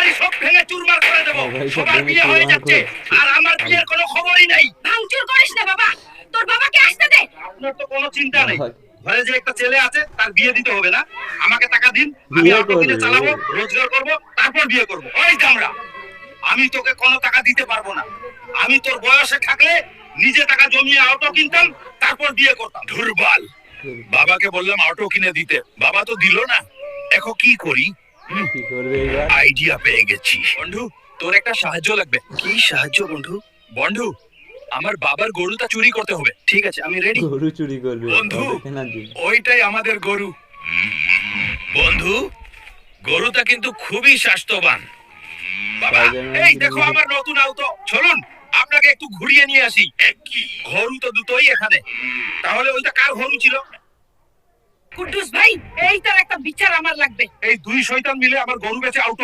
বাড়ি সব ভেঙে চুরমার করে দেবো। হ্যাঁ সবার বিয়ে হয়ে যাচ্ছে আর আমার বিয়ের কোনো খবরই নাই। ভাঙচুর করিস না বাবা। তোর বাবাকে আসতে দে। আপনার তো কোনো চিন্তা নেই। ঘরে যে একটা ছেলে আছে তার বিয়ে দিতে হবে না। আমাকে টাকা দিন আমি বিয়ে অটো কিনে চালাবো রোজগার করব তারপর বিয়ে করব। ওই দামরা আমি তোকে কোনো টাকা দিতে পারব না। আমি তোর বয়সে থাকলে নিজে টাকা জমিয়ে অটো কিনতাম তারপর বিয়ে করতাম। দুর্বল। বাবাকে বললাম অটো কিনে দিতে। বাবা তো দিল না। এখন কি করি? কি করবে এবার? আইডিয়া পেয়ে গেছি। বন্ধু তোর একটা সাহায্য লাগবে। কি সাহায্য বন্ধু? বন্ধু আমার বাবার গরুটা চুরি করতে হবে। ঠিক আছে আমি রেডি গরু চুরি করবে বন্ধু। ওইটাই আমাদের গরু। বন্ধু গরুটা কিন্তু খুবই স্বাস্থ্যবান। বাবা এই দেখো আমার নতুন আউটো। চলুন আপনাকে একটু ঘুরিয়ে নিয়ে আসি। গরু তো দুটোই এখানে। তাহলে ওইটা কার গরু ছিল? কুদ্দুস ভাই এই তার একটা বিচার আমার লাগবে। এই দুই শৈতান মিলে আমার গরু বেঁচে আউটো